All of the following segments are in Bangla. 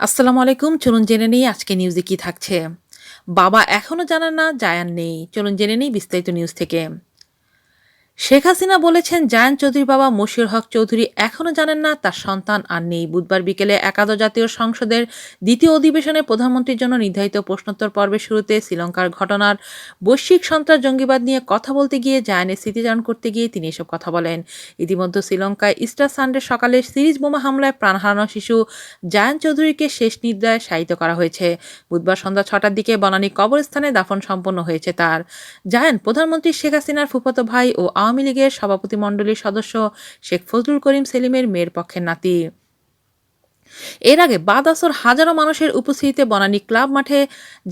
আসসালামু আলাইকুম, চলুন জেনে নেই আজকে নিউজে কি থাকছে। বাবা এখনও জানা না, জায়ান নেই। চলুন জেনে নেই বিস্তারিত নিউজ থেকে। শেখ হাসিনা বলেছেন, জায়ান চৌধুরীর বাবা মশির হক চৌধুরী এখনও জানেন না, তার সন্তান আর নেই। বুধবার বিকেলে একাদশ জাতীয় সংসদের দ্বিতীয় অধিবেশনে প্রধানমন্ত্রীর জন্য নির্ধারিত প্রশ্নোত্তর পর্বের শুরুতে শ্রীলঙ্কার ঘটনার বৈশ্বিক সন্ত্রাস জঙ্গিবাদ নিয়ে কথা বলতে গিয়ে জায়ানের স্মৃতিচারণ করতে গিয়ে তিনি এসব কথা বলেন। ইতিমধ্যে শ্রীলঙ্কায় ইস্টার সানডে সকালে সিরিজ বোমা হামলায় প্রাণ হারানো শিশু জায়ান চৌধুরীকে শেষ নিদ্রায় শায়িত করা হয়েছে। বুধবার সন্ধ্যা ছটার দিকে বনানী কবরস্থানে দাফন সম্পন্ন হয়েছে তার। জায়ান, প্রধানমন্ত্রী শেখ হাসিনার ফুফাতো ভাই ও আওয়ামী লীগের সভাপতিমণ্ডলীর সদস্য শেখ ফজলুল করিম সেলিমের মেয়ের পক্ষের নাতি। এর আগে বাদ আসর হাজারো মানুষের উপস্থিতিতে বনানী ক্লাব মাঠে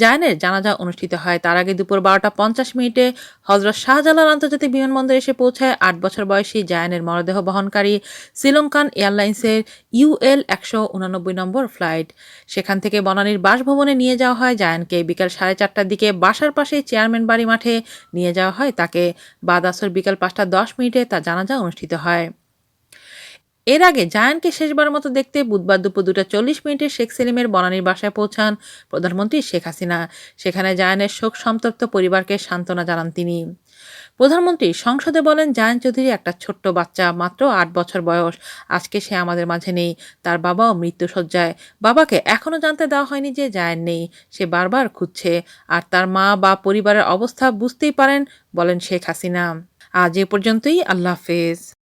জায়ানের জানাজা অনুষ্ঠিত হয়। তার আগে দুপুর বারোটা পঞ্চাশ মিনিটে হজরত শাহজালাল আন্তর্জাতিক বিমানবন্দরে এসে পৌঁছায় আট বছর বয়সী জায়ানের মরদেহ বহনকারী শ্রীলঙ্কান এয়ারলাইন্সের ইউএল একশো উনানব্বই নম্বর ফ্লাইট। সেখান থেকে বনানীর বাসভবনে নিয়ে যাওয়া হয় জায়ানকে। বিকাল সাড়ে চারটার দিকে বাসার পাশে চেয়ারম্যান বাড়ি মাঠে নিয়ে যাওয়া হয়। তাকে বাদ আসর বিকাল পাঁচটা দশ মিনিটে তার জানাজা অনুষ্ঠিত হয়। এর আগে জায়ানকে শেষবার মতো দেখতে বুধবার দুপুর দুটা চল্লিশ মিনিটে শেখ সেলিমের বনানীর বাসায় পৌঁছান প্রধানমন্ত্রী শেখ হাসিনা। সেখানে জায়ানের শোক সন্তপ্ত পরিবারকে সান্ত্বনা জানান তিনি। প্রধানমন্ত্রী সংসদে বলেন, জায়ান চৌধুরী একটা ছোট্ট বাচ্চা, মাত্র আট বছর বয়স। আজকে সে আমাদের মাঝে নেই। তার বাবাও মৃত্যুসজ্জায় বাবাকে এখনও জানতে দেওয়া হয়নি যে জায়ান নেই। সে বারবার খুঁজছে। আর তার মা বা পরিবারের অবস্থা বুঝতেই পারেন, বলেন শেখ হাসিনা। আজ এ পর্যন্তই। আল্লাহ হাফেজ।